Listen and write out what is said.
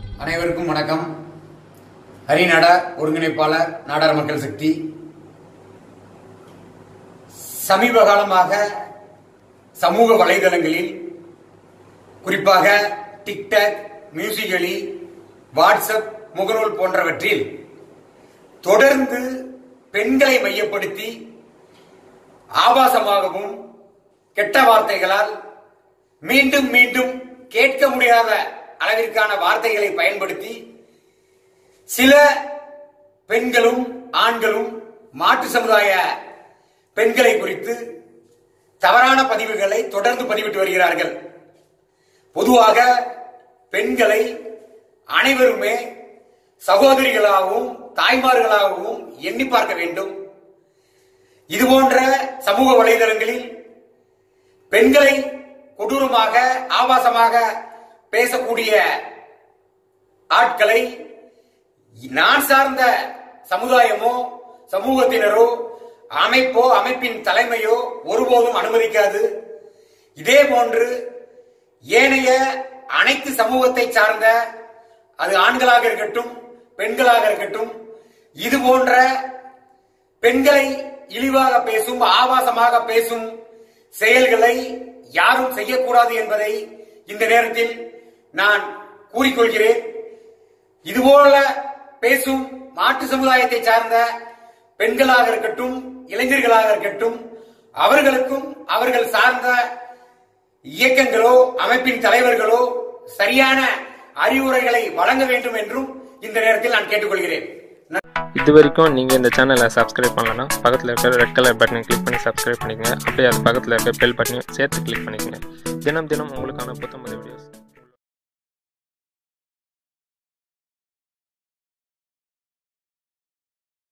அனைவருக்கும் வணக்கம். ஹரிநாட ஒருங்கிணைப்பாளர் நாடார் மக்கள் சக்தி. சமீப காலமாக சமூக வலைதளங்களில் குறிப்பாக டிக்டாக் மியூசிகலி வாட்ஸ்அப் முகநூல் போன்றவற்றில் தொடர்ந்து பெண்களை மையப்படுத்தி ஆபாசமாகவும் கெட்ட வார்த்தைகளால் மீண்டும் மீண்டும் கேட்க முடியாத அளவிற்கான வார்த்தைகளை பயன்படுத்தி சில பெண்களும் ஆண்களும் மாற்று சமுதாய பெண்களை குறித்து தவறான பதிவுகளை தொடர்ந்து பதிவிட்டு வருகிறார்கள். பொதுவாக பெண்களை அனைவருமே சகோதரிகளாகவும் தாய்மார்களாகவும் எண்ணி பார்க்க வேண்டும். இதுபோன்ற சமூக வலைதளங்களில் பெண்களை கொடூரமாக ஆபாசமாக பேசக்கூடிய ஆட்களை நான் சார்ந்த சமுதாயமோ சமூகத்தினரோ அமைப்போ அமைப்பின் தலைமையோ ஒருபோதும் அனுமதிக்காது. இதே போன்று ஏனைய அனைத்து சமூகத்தை சார்ந்த அது ஆண்களாக இருக்கட்டும் பெண்களாக இருக்கட்டும் இது போன்ற பெண்களை இழிவாக பேசும் ஆபாசமாக பேசும் செயல்களை யாரும் செய்யக்கூடாது என்பதை இந்த நேரத்தில் நான் கூறிக்கொள்கிறேன். இதுபோல பேசும் மாற்று சமுதாயத்தை சார்ந்த பெண்களாக இருக்கட்டும் இளைஞர்களாக இருக்கட்டும் அவர்களுக்கும் அவர்கள் சார்ந்த இயக்கங்களோ அமைப்பின் தலைவர்களோ சரியான அறிவுரைகளை வழங்க வேண்டும் என்றும் இந்த நேரத்தில் நான் கேட்டுக்கொள்கிறேன். இது வரைக்கும் நீங்கள் இந்த சேனலை சப்ஸ்கிரைப் பண்ணலன்னா பக்கத்தில் இருக்கிற ரெட் கலர் பட்டனை கிளிக் பண்ணி சப்ஸ்கிரைப் பண்ணிக்கங்க. அப்படியே அது பக்கத்தில் இருக்க பெல் பட்டனையும் சேர்த்து கிளிக் பண்ணிக்கங்க. தினம் தினம் உங்களுக்கான புத்தம்பது வீடியோஸ்